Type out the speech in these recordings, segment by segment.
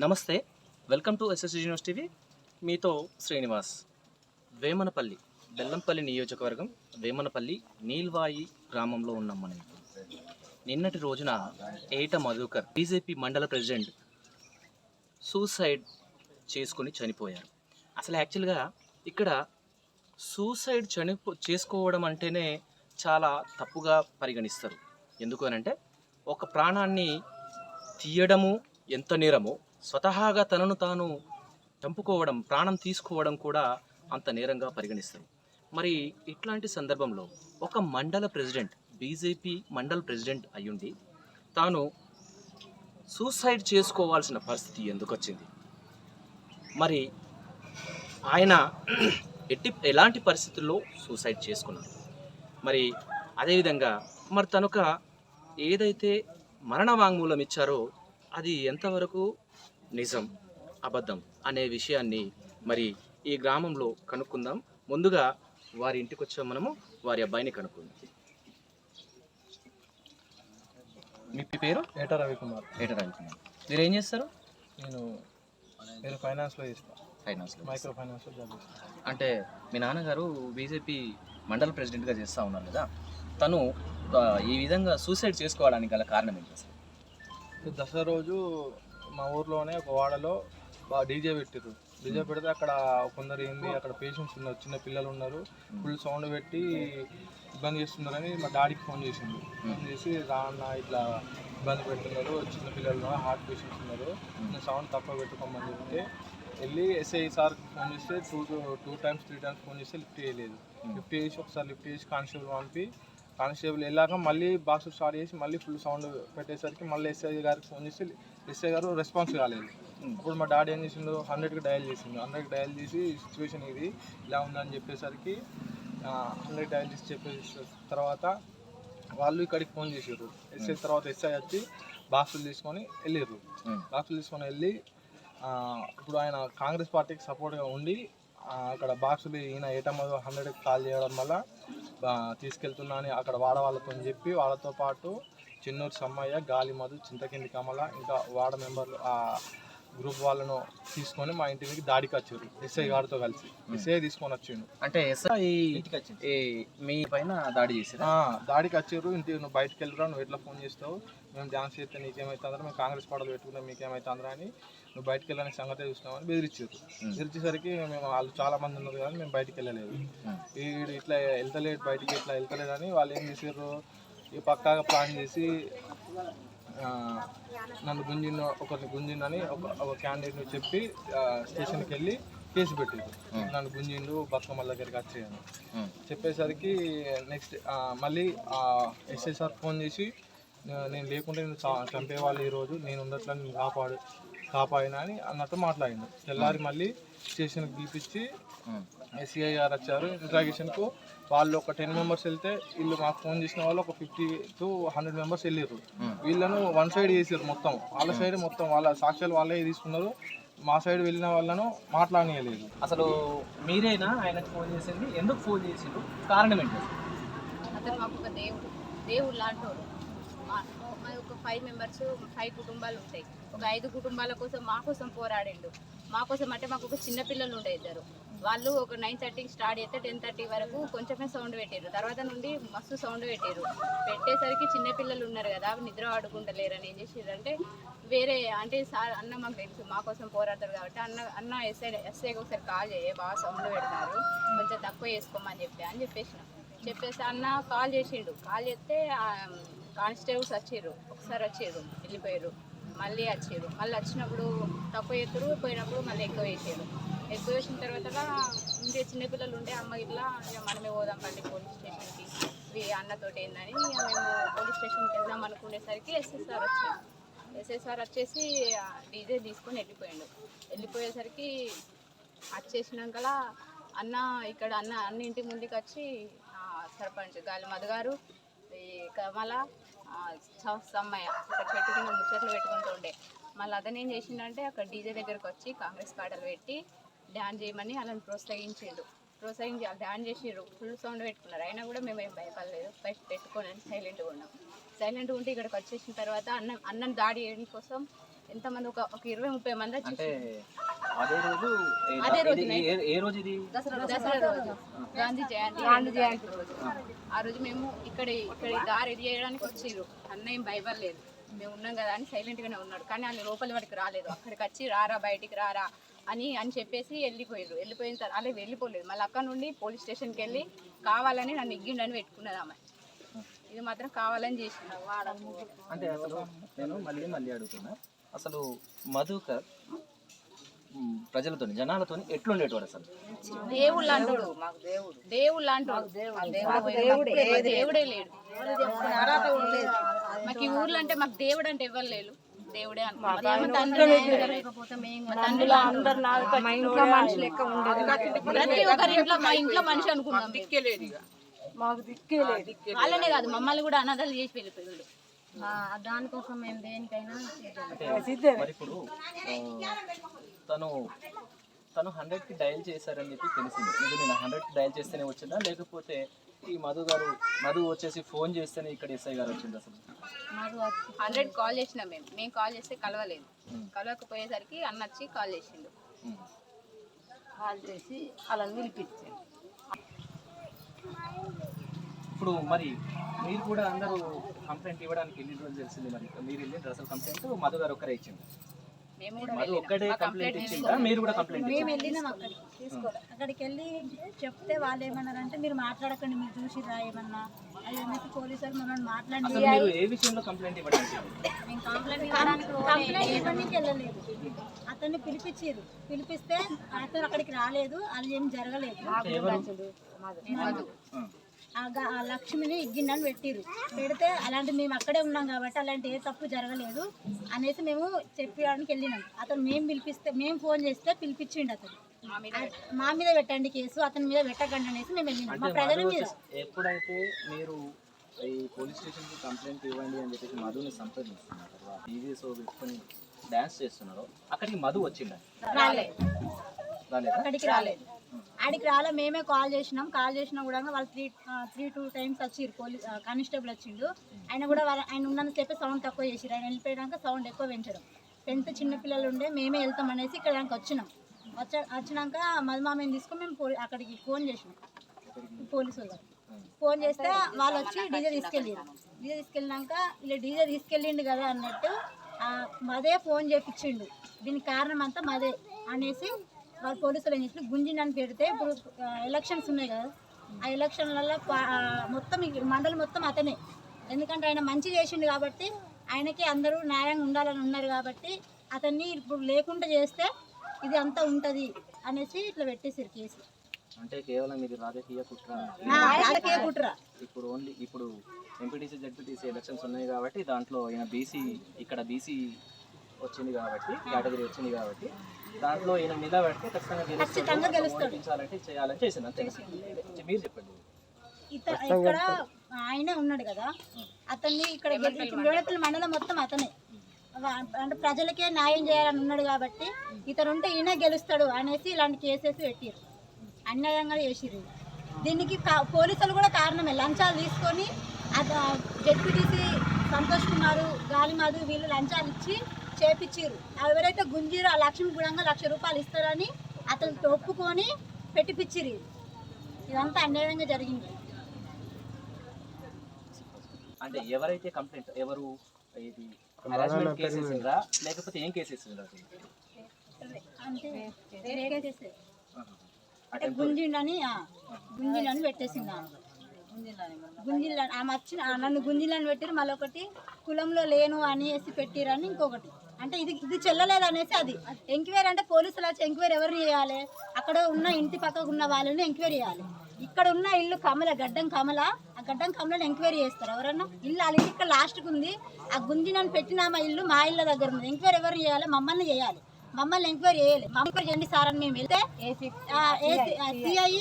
నమస్తే welcome to SS news TV మీతో శ్రీనివాస్. వేమనపల్లి బెల్లంపల్లి నియోజకవర్గం వేమనపల్లి నీల్వాయి గ్రామంలో ఉన్నాం మనం నిన్నటి రోజున ఏట Madhukar BJP mandal president suicide చేసుకుని చనిపోయారు. అసలు యాక్చువల్గా ఇక్కడ సూసైడ్ చనిపో చేసుకోవడం అంటేనే చాలా తప్పుగా పరిగణిస్తారు. ఎందుకు అనంటే ఒక ప్రాణాన్ని తీయడము ఎంత నేరమో స్వతహాగా తనను తాను చంపుకోవడం ప్రాణం తీసుకోవడం కూడా అంత నేరంగా పరిగణిస్తారు మరి ఇట్లాంటి సందర్భంలో ఒక మండల ప్రెసిడెంట్ బీజేపీ మండల ప్రెసిడెంట్ అయ్యుండి తాను సూసైడ్ చేసుకోవాల్సిన పరిస్థితి ఎందుకు వచ్చింది మరి ఆయన ఎట్టి ఎలాంటి పరిస్థితుల్లో సూసైడ్ చేసుకున్నారు? మరి అదేవిధంగా మరి తనొక ఏదైతే మరణ వాంగ్మూలం ఇచ్చారో అది ఎంతవరకు నిజం అబద్ధం అనే విషయాన్ని మరి ఈ గ్రామంలో కనుక్కుందాం. ముందుగా వారి ఇంటికి వచ్చాం మనము వారి అబ్బాయిని కనుక్కుందాం. మీ పేరు? ఏట రవికుమార్. ఏటర్ అనుకున్నాను మీరు ఏం చేస్తారు? నేను నేను ఫైనాన్స్లో చేస్తాను ఫైనాన్స్లో మైక్రో ఫైనాన్స్లో జాబ్ చేస్తాను అంటే మీ నాన్నగారు బీజేపీ మండల ప్రెసిడెంట్గా చేస్తూ ఉన్నారు కదా తను ఈ విధంగా సూసైడ్ చేసుకోవడానికి గల కారణం ఏంటి అసలు? ఈ దసరా రోజు మా ఊర్లోనే ఒక వాడలో బాగా డీజే పెట్టారు డీజే పెడితే అక్కడ కొందరు ఏంది అక్కడ పేషెంట్స్ ఉన్నారు చిన్న పిల్లలు ఉన్నారు. ఫుల్ సౌండ్ పెట్టి ఇబ్బంది చేస్తున్నారని మా డాడీకి ఫోన్ చేసింది ఫోన్ చేసి రా అన్న ఇట్లా ఇబ్బంది పెడుతున్నారు చిన్న పిల్లలు హార్ట్ పేషెంట్స్ ఉన్నారు. నేను సౌండ్ తక్కువ పెట్టుకోమని చెప్తే వెళ్ళి ఎస్ఐ సార్ ఫోన్ చేస్తే two two times three times phone చేస్తే లిఫ్ట్ చేయలేదు. లిఫ్ట్ చేసి ఒకసారి లిఫ్ట్ చేసి కానిస్టేబుల్ పంపి కానిస్టేబుల్ వెళ్ళాక మళ్ళీ బాక్స్ స్టార్ట్ చేసి మళ్ళీ ఫుల్ సౌండ్ పెట్టేసరికి మళ్ళీ ఎస్ఐ గారికి ఫోన్ చేసి ఎస్ఐ గారు రెస్పాన్స్ కాలేదు అప్పుడు మా డాడీ ఏం చేసిండు? హండ్రెడ్కి డయల్ చేసిండు. హండ్రెడ్కి డయల్ చేసి సిచ్యువేషన్ ఇది ఇలా ఉందని చెప్పేసరికి హండ్రెడ్ డయల్ చేసి చెప్పేసి తర్వాత వాళ్ళు ఇక్కడికి ఫోన్ చేసారు ఎస్ఐ తర్వాత ఎస్ఐ వచ్చి బాక్సులు తీసుకొని వెళ్ళారు. బాక్సులు తీసుకొని వెళ్ళి ఇప్పుడు ఆయన కాంగ్రెస్ పార్టీకి సపోర్ట్గా ఉండి అక్కడ బాక్సులు ఈయన ఏటమ్మదో హండ్రెడ్కి కాల్ చేయడం వల్ల తీసుకెళ్తున్నా అని అక్కడ వాడ వాళ్ళతో చెప్పి వాళ్ళతో పాటు చిన్నూరు సమ్మయ్య గాలి మధు చింతకింది కమల ఇంకా వార్డు మెంబర్లు ఆ గ్రూప్ వాళ్ళను తీసుకొని మా ఇంటి మీదకి దాడికి వచ్చారు ఎస్ఐ గారితో కలిసి. ఎస్ఐ తీసుకొని వచ్చిండు. అంటే ఎస్ఐ మీ పైన దాడి చేసిరా దాడికి వచ్చారు ఇంటి నువ్వు బయటకు వెళ్ళరా నువ్వు ఎట్లా ఫోన్ చేస్తావు? మేము డాన్స్ చేస్తే నీకేమైతుందిరా? మేము కాంగ్రెస్ పాటలు పెట్టుకున్నాం మీకేమైతుందిరా అని నువ్వు బయటకు వెళ్ళని సంగతే చూసినామని బెదిరించారు. బెదిరించేసరికి మేము వాళ్ళు చాలా మంది ఉన్నారు కానీ మేము బయటకు వెళ్ళలేదు వీడు ఇట్లా వెళ్తలేడు బయటికి ఇట్లా వెళ్తలేడు అని వాళ్ళు ఏం చేసారు ఈ పక్కాగా ప్లాన్ చేసి నన్ను గుంజిన ఒకరిని గుంజిందని ఒక క్యాండిడేట్ని చెప్పి స్టేషన్కి వెళ్ళి కేసు పెట్టారు నన్ను గుంజిండు బతుకమ్మ దగ్గరికి వచ్చేయని. చెప్పేసరికి నెక్స్ట్ మళ్ళీ ఎస్ఐ సార్ ఫోన్ చేసి "నే- నేను లేకుంటే నేను చంపేవాళ్ళు ఈరోజు నేను ఉండట్లా నేను కాపాడు కాపాడినా అని అన్నట్టు మాట్లాడిండు. తెల్లారి మళ్ళీ స్టేషన్కి పిలిపించి. ఎస్ఐ గారు వచ్చారు. ఇంట్రాగేషన్కు వాళ్ళు ఒక టెన్ మెంబర్స్ వెళ్తే వీళ్ళు మాకు ఫోన్ చేసిన వాళ్ళు ఒక ఫిఫ్టీ టు హండ్రెడ్ మెంబర్స్ వెళ్ళారు వీళ్ళను వన్ సైడ్ చేసారు మొత్తం. వాళ్ళ సైడ్ మొత్తం వాళ్ళ సాక్ష్యాలు వాళ్ళే తీసుకున్నారు. మా సైడ్ వెళ్ళిన వాళ్ళను మాట్లాడనీయలేదు. అసలు మీరేనా ఆయనకు ఫోన్ చేసింది? ఎందుకు ఫోన్ చేసిండు కారణం ఏంటి? అసలు? అతను మాకు ఒక దేవుడు దేవుడు ఒక ఫైవ్ మెంబర్స్ ఫైవ్ కుటుంబాలు ఉంటాయి. ఒక ఐదు కుటుంబాల కోసం మా కోసం పోరాడిండు. మా కోసం అంటే మాకు ఒక చిన్న పిల్లలు ఉండే ఇద్దరు. వాళ్ళు ఒక నైన్ థర్టీకి స్టార్ట్ చేస్తే టెన్ థర్టీ వరకు కొంచెమే సౌండ్ పెట్టారు తర్వాత నుండి మస్తు సౌండ్ పెట్టారు పెట్టేసరికి చిన్న పిల్లలు ఉన్నారు కదా నిద్ర ఆడుకుంటలేరని ఏం చేసారు అంటే వేరే అంటే సార్ అన్న మాకు తెలుసు మా కోసం పోరాడతారు కాబట్టి అన్న అన్న ఎస్ఐ ఎస్ఐకి ఒకసారి కాల్ చేయ బాగా సౌండ్ పెడతారు కొంచెం తక్కువ చేసుకోమని చెప్పి అని చెప్పేసిన. చెప్పేసి అన్న కాల్ చేసిండు. కాల్ చేస్తే కానిస్టేబుల్స్ వచ్చిర్రు. ఒకసారి వచ్చిర్రు వెళ్ళిపోయారు. మళ్ళీ వచ్చిర్రు మళ్ళీ వచ్చినప్పుడు తక్కువ ఎత్తురు పోయినప్పుడు మళ్ళీ ఎక్కువ వేసారు ఎక్కువ వేసిన తర్వాత ఉండే చిన్నపిల్లలు ఉండే అమ్మ ఇట్లా ఇక మనమే పోదాం పండి పోలీస్ స్టేషన్కి. ఈ అన్నతోటి ఏందని మేము పోలీస్ స్టేషన్కి వెళ్దాం అనుకునేసరికి ఎస్ఎస్ఆర్ వచ్చారు. ఎస్ఎస్ఆర్ వచ్చేసి డీజే తీసుకొని వెళ్ళిపోయాడు. వెళ్ళిపోయేసరికి వచ్చేసినాక అన్న ఇక్కడ అన్న అన్న ఇంటి ముందుకు వచ్చి సర్పంచ్ గాలి మధు గారు ఈ కమల సమ్మయ్య ఇక్కడ కింద ముచ్చట్లు పెట్టుకుంటూ ఉండే. మళ్ళీ అతను ఏం చేసిండంటే అక్కడ డీజే దగ్గరకు వచ్చి కాంగ్రెస్ పాటలు పెట్టి డ్యాన్స్ చేయమని అలాని ప్రోత్సహించిండు. ప్రోత్సహించి డ్యాన్స్ చేసిండ్రు ఫుల్ సౌండ్ పెట్టుకున్నారు. అయినా కూడా మేము ఏం భయపడలేదు. బయట పెట్టుకొని సైలెంట్గా ఉన్నాం. సైలెంట్గా ఉంటే ఇక్కడికి వచ్చేసిన తర్వాత అన్నం అన్నం దాడి చేయడం కోసం ఎంతమంది? ఒక ఒక ఇరవై ముప్పై మంది అంటే అదే రోజు ఏ- అదే రోజు ఇది ఏ- ఏ రోజు ఇది? దసరా రోజు. గాంధీ జయంతి. గాంధీ జయంతి రోజు. ఆ రోజు మేము ఇక్కడ ఇక్కడ దారి ఇది చేయడానికి వచ్చిర్రు. అన్న ఏం భయపడలేదు మేము ఉన్నాం కదా అని సైలెంట్ గానే ఉన్నాడు. కానీ ఆయన లోపలి వాడికి రాలేదు. అక్కడికి వచ్చి రారా బయటికి రారా అని అని చెప్పేసి వెళ్ళిపోయారు వెళ్ళిపోయిన తర్వాత అలా వెళ్ళిపోలేదు. మళ్ళీ అక్కడ నుండి పోలీస్ స్టేషన్కి వెళ్ళి కావాలని నన్ను ఎగ్గిండని పెట్టుకున్నది ఆమె. ఇది మాత్రం కావాలని చేసిన వాడ అంటే అసలు నేను మళ్ళీ మళ్ళీ అడుగుతున్నా. అసలు మధుకర్ మ్, ప్రజలతోని జనాలతోని ఎట్లుండేటోడు అసలు? దేవుడే దేవుడే. లేడు. మాకు ఈ ఊర్లో అంటే మాకు దేవుడు అంటే ఎవరు లేరు. దేవుడే ప్రతి ఒక్కరి ఇంట్లో మా ఇంట్లో మనిషి అనుకున్నాం వాళ్ళనే కాదు మమ్మల్ని కూడా అనాథాలు చేసి వెళ్ళిపోయాడు దానికోసం మేము దేనికైనా అంటే మరి ఇప్పుడు తను తను హండ్రెడ్కి డయల్ చేశారని చెప్పి తెలిసింది. ఇది నేను హండ్రెడ్కి డయల్ చేస్తేనే వచ్చిందా? లేకపోతే ఈ మధు గారు మధు వచ్చేసి ఫోన్ చేస్తేనే ఇక్కడ ఎస్ఐ గారు వచ్చింది అసలు? హండ్రెడ్ కాల్ చేసినాం మేము. మేము కాల్ చేస్తే కలవలేదు. కలవకపోయేసరికి అన్న వచ్చి కాల్ చేసిండు. కాల్ చేసి అలా పిలిపించాను ఇప్పుడు మరి మీరు కూడా అందరూ కంప్లైంట్ ఇవ్వడానికి ఎన్ని రోజులు తెలిసింది మరి? మీరు వెళ్ళింది అసలు కంప్లైంట్ మధు గారు ఒక్కరే ఇచ్చింది మధు ఒక్కడే కంప్లైంట్ ఇచ్చిందా మీరు కూడా కంప్లైంట్ మేము ఇచ్చిందా వెళ్ళినాం అక్కడికి తీసుకోవాలి అక్కడికి వెళ్ళి చెప్తే వాళ్ళు ఏమన్నారంటే మీరు మాట్లాడకండి మీరు చూసిరా ఏమన్నా? అది అనేసి పోలీసు వాళ్ళు మమ్మల్ని మాట్లాడి అసలు మీరు ఏ విషయంలో కంప్లైంట్ ఇవ్వడానికి మేము కంప్లైంట్ ఇవ్వడానికి కంప్లైంట్ ఇవ్వడానికి వెళ్ళలేదు. అతన్ని పిలిపించారు పిలిపిస్తే అతను అక్కడికి రాలేదు. అది ఏం జరగలేదు. ఆ. లక్ష్మిని ఇగ్గిండని పెట్టిరు పెడితే అలాంటి మేము అక్కడే ఉన్నాం కాబట్టి అలాంటి ఏ తప్పు జరగలేదు అనేసి మేము చెప్పడానికి వెళ్ళినాం. అతను మేము పిలిపిస్తే మేము ఫోన్ చేస్తే పిలిపించిండు అతను. మా మీద పెట్టండి కేసు అతని మీద పెట్టకండి అనేసి మేము వెళ్ళినాం. మా ప్రజల మీద. ఎప్పుడైతే మీరు ఈ పోలీస్ స్టేషన్కి కంప్లైంట్ ఇవ్వండి అని చెప్పేసి మధుని సంప్రదిస్తున్నారు టీవీ షో పెట్టుకొని డాన్స్ చేస్తున్నారో అక్కడికి మధు వచ్చిండ? రాలే. రాలేదా? అక్కడికి రాలేదు. ఆడికి రాలే మేమే కాల్ చేసినాం. కాల్ చేసినా కూడా వాళ్ళు త్రీ త్రీ టూ టైమ్స్ వచ్చిర్రు పోలీస్ కానిస్టేబుల్ వచ్చిండు. ఆయన కూడా వాళ్ళ ఆయన చెప్పి సౌండ్ తక్కువ చేసిరు ఆయన వెళ్ళిపోయాక సౌండ్ ఎక్కువ పెంచడం పెంత చిన్నపిల్లలు ఉండే మేమే వెళ్తాం అనేసి ఇక్కడ వచ్చినాం. వచ్చ వచ్చినాక మధుమామని తీసుకొని మేము పోలీ- అక్కడికి ఫోన్ చేసినాం. పోలీసు వాళ్ళకి ఫోన్ చేస్తే వాళ్ళు వచ్చి డీజే తీసుకెళ్ళారు డీజే తీసుకెళ్ళినాక ఇలా డీజే తీసుకెళ్ళిండు కదా అన్నట్టు మదే ఫోన్ చేపించిండు. దీనికి కారణం అంతా మదే అనేసి వాళ్ళు పోలీసులు ఏం చేసి గుంజిండని పెడితే ఇప్పుడు ఎలక్షన్స్ ఉన్నాయి కదా. ఆ ఎలక్షన్లలో మొత్తం మండలి మొత్తం అతనే. ఎందుకంటే ఆయన మంచి చేసిండు కాబట్టి ఆయనకి అందరూ న్యాయంగా ఉండాలని ఉన్నారు కాబట్టి అతన్ని ఇప్పుడు లేకుండా చేస్తే ఇది అంతా ఉంటుంది అనేసి ఇట్లా పెట్టేసారు కేసు. అంటే కేవలం ఇది రాజకీయ కుట్ర. రాజకీయ కుట్ర. ఇప్పుడు ఓన్లీ ఇప్పుడు ఎంపీటీసీ జడ్పీటీసీ ఎలక్షన్స్ ఉన్నాయి కాబట్టి దాంట్లో ఈయన బీసీ ఇక్కడ బీసీ వచ్చింది కాబట్టి కేటగిరీ వచ్చింది కాబట్టి దాంట్లో ఈయన నిలబెడితే ఖచ్చితంగా. ఓడించాలంటే చేయాలని చేసింది అంతే మీరు చెప్పండి. ఇత ఇక్కడ ఆయనే ఉన్నాడు కదా. అతన్ని ఇక్కడ వేడపల్లి మండలం మొత్తం అతనే. అంటే ప్రజలకే న్యాయం చేయాలని ఉన్నాడు కాబట్టి ఇతను ఉంటే ఈయన గెలుస్తాడు అనేసి ఇలాంటి కేసెస్ పెట్టిరు అన్యాయంగా చేసిరు దీనికి పోలీసులు కూడా కారణమే. లంచాలు తీసుకొని జెడ్పీటీసీ సంతోష్ కుమార్ గాలిమాధు వీళ్ళు లంచాలు ఇచ్చి చేపించారు ఎవరైతే గుంజీరో ఆ లక్ష్మి గుణంగా లక్ష రూపాయలు ఇస్తారని అతను ఒప్పుకొని పెట్టిపిచ్చిరు ఇదంతా అన్యాయంగా జరిగింది. అంటే ఎవరైతే కంప్లైంట్ ఎవరు ఇది హరాస్మెంట్ లేకపోతే ఏం కేసు. వేసిండ్రా అసలు? అంటే గుంజిండని ఆ, గుంజిండని పెట్టేసింది ఆమె. గుంజిల్ ఆమె వచ్చిన ఆ, నన్ను గుంజిలని పెట్టిరు మళ్ళీ ఒకటి కులంలో లేను అనేసి పెట్టిరని ఇంకొకటి. అంటే ఇది ఇది చెల్లలేదు అనేసి అది. ఎంక్వైరీ అంటే పోలీసులు వచ్చి ఎంక్వైరీ ఎవరిని చేయాలి? అక్కడ ఉన్న ఇంటి పక్కకు ఉన్న వాళ్ళని ఎంక్వైరీ చేయాలి. ఇక్కడ ఉన్న ఇల్లు కమల గడ్డం కమల. ఆ గడ్డం కమలని ఎంక్వైరీ చేస్తారు ఎవరన్నా? ఇల్లు వాళ్ళ ఇక్కడ లాస్ట్కి ఉంది. ఆ గుంజినని పెట్టిన మా ఇల్లు మా ఇళ్ళ దగ్గర ఉంది. ఎంక్వైరీ ఎవరు చేయాలి? మమ్మల్ని చేయాలి. మమ్మల్ని ఎంక్వైరీ చేయాలి మమ్మల్ని చేయండి సార్ అని మేము వెళ్తే సిఐ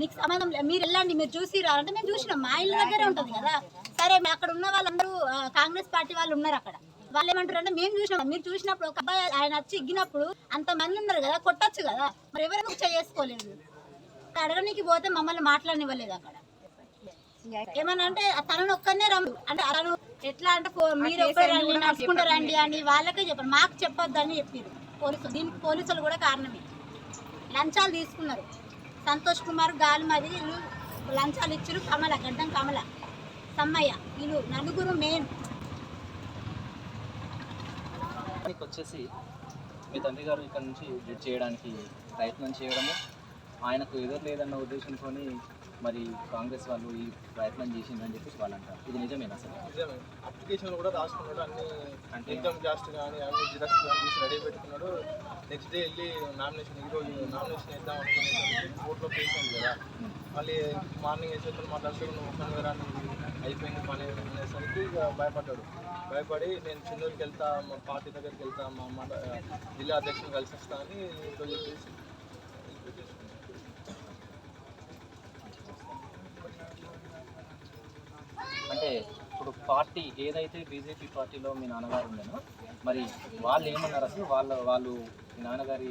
నీకు సంబంధం లేదు మీరు వెళ్ళండి మీరు చూసి రారంటే మేము చూసినాం. మా ఇళ్ళ దగ్గరే ఉంటుంది కదా. సరే అక్కడ ఉన్న వాళ్ళందరూ కాంగ్రెస్ పార్టీ వాళ్ళు ఉన్నారు అక్కడ. వాళ్ళు ఏమంటారు అంటే మేము చూసినాం మీరు చూసినప్పుడు ఒక అబ్బాయి ఆయన వచ్చి ఇగ్గినప్పుడు అంత మంది ఉన్నారు కదా కొట్టచ్చు కదా మరి ఎవరు చేసుకోలేదు. అడగడానికి పోతే మమ్మల్ని మాట్లాడనివ్వలేదు అక్కడ. ఏమన్నా అంటే తనను ఒక్కనే రమ్ము. అంటే అతను ఎట్లా అంటే మీరు ఒక్కరు రండి నడుచుకుంటూ రండి అని వాళ్ళకే చెప్పారు. మాకు చెప్పొద్దని చెప్పారు. పోలీసులు దీనికి పోలీసులు కూడా కారణమే. లంచాలు తీసుకున్నారు. సంతోష్ కుమార్ గాలిమది వీళ్ళు లంచాలు ఇచ్చారు కమల గడ్డం కమల సమ్మయ్య వీళ్ళు నలుగురు మెయిన్. దానికి వచ్చేసి మీ తండ్రి గారు ఇక్కడ నుంచి జడ్జ్ చేయడానికి ప్రయత్నం చేయడము. ఆయనకు ఎదురు లేదన్న ఉద్దేశంతో మరి కాంగ్రెస్ వాళ్ళు ఈ ప్రయత్నం చేసిందని చెప్పేసి వాళ్ళు అంటారు ఇది నిజమేనా అసలు నిజమే. అప్లికేషన్ కూడా రాసుకున్నాడు. అన్ని అంటే ఇన్కమ్ క్యాస్ట్ కానీ అన్ని జిరాక్స్ కానీ తీసి రెడీ పెట్టుకున్నాడు. నెక్స్ట్ డే వెళ్ళి నామినేషన్ ఈరోజు నామినేషన్ వేద్దాం అనుకునేసరికి కోర్టులో ఉంది కదా. మళ్ళీ మార్నింగ్ వేసేప్పుడు మాట్లాడితే నువ్వు ఒక్కని అయిపోయింది పని అనేసరికి ఇక భయపడ్డాడు. భయపడి నేను చిన్నూరుకి వెళ్తా మా పార్టీ దగ్గరికి వెళ్తా మా అమ్మ జిల్లా అధ్యక్షుని కలిసి వస్తా అని చెప్పేసి అంటే ఇప్పుడు పార్టీ ఏదైతే బీజేపీ పార్టీలో మీ నాన్నగారు ఉండేనో మరి వాళ్ళు ఏమన్నారు అసలు? వాళ్ళ వాళ్ళు మీ నాన్నగారి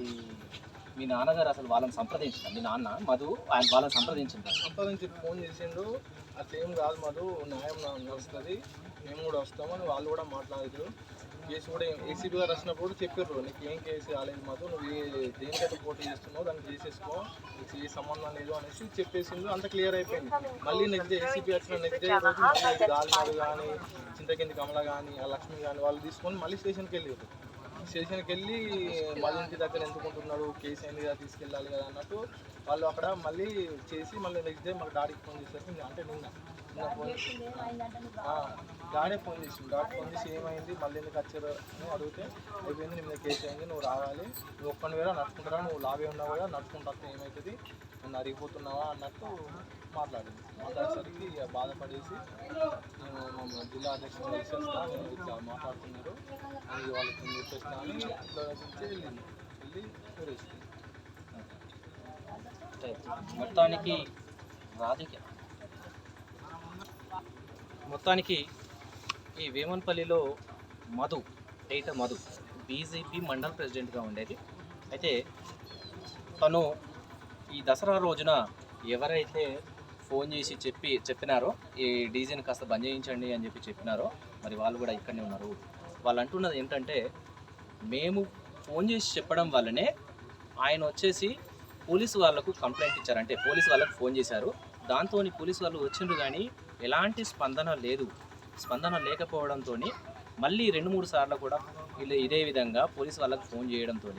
మీ నాన్నగారు అసలు వాళ్ళని సంప్రదించారు? మీ నాన్న మధు ఆయన వాళ్ళని సంప్రదించారు సంపాదించి ఫోన్ చేసిండు. అట్లా ఏం కాదు మధు న్యాయం నడుస్తుంది. మేము కూడా వస్తామని వాళ్ళు కూడా మాట్లాడారు కేసు కూడా ఏసీబీ గారు వచ్చినప్పుడు చెప్పారు నీకు ఏం కేసు కాలేదు మధు నువ్వు ఏ దేనికైతే పోటీ చేస్తున్నావు దాన్ని చేసేసుకో నీకు ఏ సంబంధం లేదు అనేసి చెప్పేసిండు అంత క్లియర్ అయిపోయింది. మళ్ళీ నెక్స్ట్ డే ఏసీబీ వచ్చిన నెక్స్ట్ డే రోజు మళ్ళీ గాలిమాడు కానీ చింతకింది కమల కానీ ఆ లక్ష్మి కానీ వాళ్ళు తీసుకొని మళ్ళీ స్టేషన్కి వెళ్ళారు స్టేషన్కి వెళ్ళి మళ్ళీ ఇంటి దగ్గర ఎందుకుంటున్నాడు కేసు అయింది కదా తీసుకెళ్ళాలి కదా అన్నట్టు వాళ్ళు అక్కడ మళ్ళీ చేసి మళ్ళీ నెక్స్ట్ డే మాకు డాడీకి ఫోన్ చేశారు అంటే నిన్న నిన్న ఫోన్ డాడీ ఫోన్ చేసి డాడీ ఫోన్ చేసి ఏమైంది మళ్ళీ ఎందుకు వచ్చారు అని అడిగితే అయిపోయింది నిన్న కేసు అయింది నువ్వు రావాలి నువ్వు ఒక్కని వేరే నడుచుకుంటారా నువ్వు లాభే ఉన్నావు కదా నడుచుకుంటా ఏమవుతుంది నువ్వు అరిగిపోతున్నావా అన్నట్టు మాట్లాడింది. మాట్లాడేసరికి ఇక బాధపడేసి నేను మా జిల్లా అధ్యక్షుడు కలిసేస్తా ఇట్లా మాట్లాడుతున్నారు అని వాళ్ళకి చెప్పేస్తాను అని ఇట్లా వెళ్ళింది. వెళ్ళి మొత్తానికి రాజకీయ మొత్తానికి ఈ వేమన్పల్లిలో మధు ఏట మధు బీజేపీ మండల ప్రెసిడెంట్గా ఉండేది. అయితే తను ఈ దసరా రోజున ఎవరైతే ఫోన్ చేసి చెప్పి చెప్పినారో ఈ డీజేని కాస్త బంద్ చేయించండి అని చెప్పి చెప్పినారో మరి వాళ్ళు కూడా ఇక్కడనే ఉన్నారు. వాళ్ళు అంటున్నది ఏంటంటే మేము ఫోన్ చేసి చెప్పడం వల్లనే ఆయన వచ్చేసి పోలీసు వాళ్ళకు కంప్లైంట్ ఇచ్చారు అంటే పోలీసు వాళ్ళకు ఫోన్ చేశారు. దాంతో పోలీసు వాళ్ళు వచ్చిండ్రు కానీ ఎలాంటి స్పందన లేదు. స్పందన లేకపోవడంతో మళ్ళీ రెండు మూడు సార్లు కూడా వీళ్ళు ఇదే విధంగా పోలీసు వాళ్ళకు ఫోన్ చేయడంతో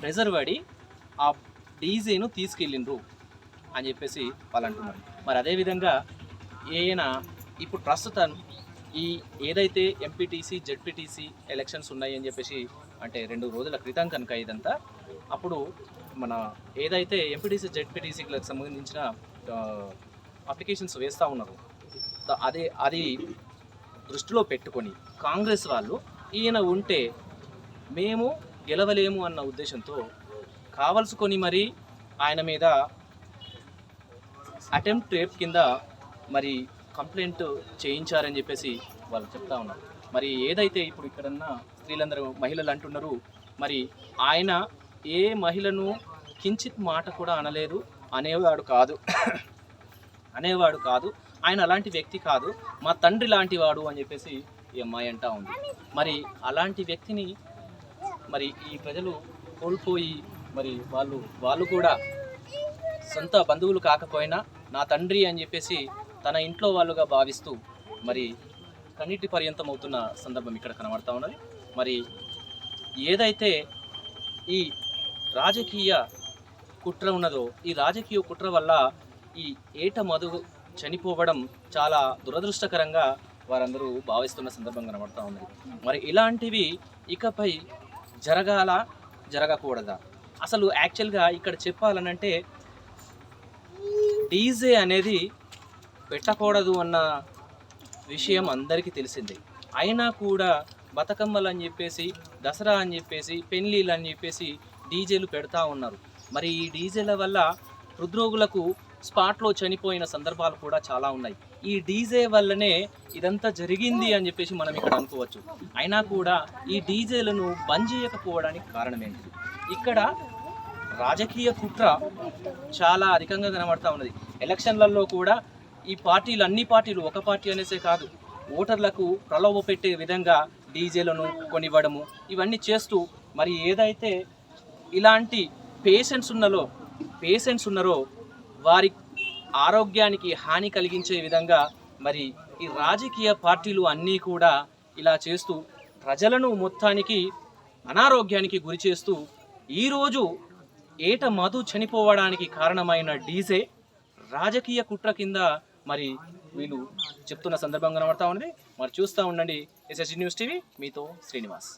ప్రెజర్ పడి ఆ డీజేను తీసుకెళ్ళిండ్రు అని చెప్పేసి వాళ్ళు అంటున్నారు. మరి అదేవిధంగా ఈయన ఇప్పుడు ప్రస్తుతం ఈ ఏదైతే ఎంపీటీసీ జెడ్పీటీసీ ఎలక్షన్స్ ఉన్నాయని చెప్పేసి అంటే రెండు రోజుల క్రితం కనుక ఇదంతా అప్పుడు మన ఏదైతే ఎంపీటీసీ జెడ్పీటీసీలకు సంబంధించిన అప్లికేషన్స్ వేస్తూ ఉన్నారు అదే అది దృష్టిలో పెట్టుకొని కాంగ్రెస్ వాళ్ళు ఈయన ఉంటే మేము గెలవలేము అన్న ఉద్దేశంతో కావలసుకొని మరి ఆయన మీద అటెంప్ట్ రేప్ కింద మరి కంప్లైంట్ చేయించారని చెప్పేసి వాళ్ళు చెప్తా ఉన్నారు. మరి ఏదైతే ఇప్పుడు ఇక్కడన్నా స్త్రీలందరూ మహిళలు అంటున్నారు మరి ఆయన ఏ మహిళను కించిత్ మాట కూడా అనలేదు. అనేవాడు కాదు. అనేవాడు కాదు. ఆయన అలాంటి వ్యక్తి కాదు. మా తండ్రి లాంటి వాడు అని చెప్పేసి ఈ అమ్మాయి అంటా ఉంది. మరి అలాంటి వ్యక్తిని మరి ఈ ప్రజలు కోల్పోయి మరి వాళ్ళు వాళ్ళు కూడా సొంత బంధువులు కాకపోయినా నా తండ్రి అని చెప్పేసి తన ఇంట్లో వాళ్ళుగా భావిస్తూ మరి కన్నీటి పర్యంతం అవుతున్న సందర్భం ఇక్కడ కనబడతా ఉన్నది. మరి ఏదైతే ఈ రాజకీయ కుట్ర ఉన్నదో ఈ రాజకీయ కుట్ర వల్ల ఈ ఏట మధు చనిపోవడం చాలా దురదృష్టకరంగా వారందరూ భావిస్తున్న సందర్భం కనబడుతూ ఉంది మరి ఇలాంటివి ఇకపై జరగాల జరగకూడదా? అసలు యాక్చువల్గా ఇక్కడ చెప్పాలనంటే డీజే అనేది పెట్టకూడదు అన్న విషయం అందరికీ తెలిసిందే. అయినా కూడా బతుకమ్మలు అని చెప్పేసి దసరా అని చెప్పేసి పెళ్ళిళ్ళు అని చెప్పేసి డీజేలు పెడతా ఉన్నారు. మరి ఈ డీజేల వల్ల హృద్రోగులకు స్పాట్లో చనిపోయిన సందర్భాలు కూడా చాలా ఉన్నాయి. ఈ డీజే వల్లనే ఇదంతా జరిగింది అని చెప్పేసి మనం ఇక్కడ అనుకోవచ్చు. అయినా కూడా ఈ డీజేలను బంద్ చేయకపోవడానికి కారణం ఏంటి ఇక్కడ రాజకీయ కుట్ర చాలా అధికంగా కనబడతా ఉన్నది. ఎలక్షన్లలో కూడా ఈ పార్టీలు అన్ని పార్టీలు ఒక పార్టీ అనేసే కాదు. ఓటర్లకు ప్రలోభ పెట్టే విధంగా డీజేలను కొనివ్వడము ఇవన్నీ చేస్తూ మరి ఏదైతే ఇలాంటి పేషెంట్స్ ఉన్నలో పేషెంట్స్ ఉన్నారో వారి ఆరోగ్యానికి హాని కలిగించే విధంగా మరి ఈ రాజకీయ పార్టీలు అన్నీ కూడా ఇలా చేస్తూ ప్రజలను మొత్తానికి అనారోగ్యానికి గురి చేస్తూ ఈరోజు ఏట మధు చనిపోవడానికి కారణమైన డీజే రాజకీయ కుట్ర కింద మరి వీళ్ళు చెప్తున్న సందర్భం కనబడతా ఉంది మరి చూస్తూ ఉండండి. ఎస్ఎస్జి న్యూస్ టీవీ మీతో శ్రీనివాస్.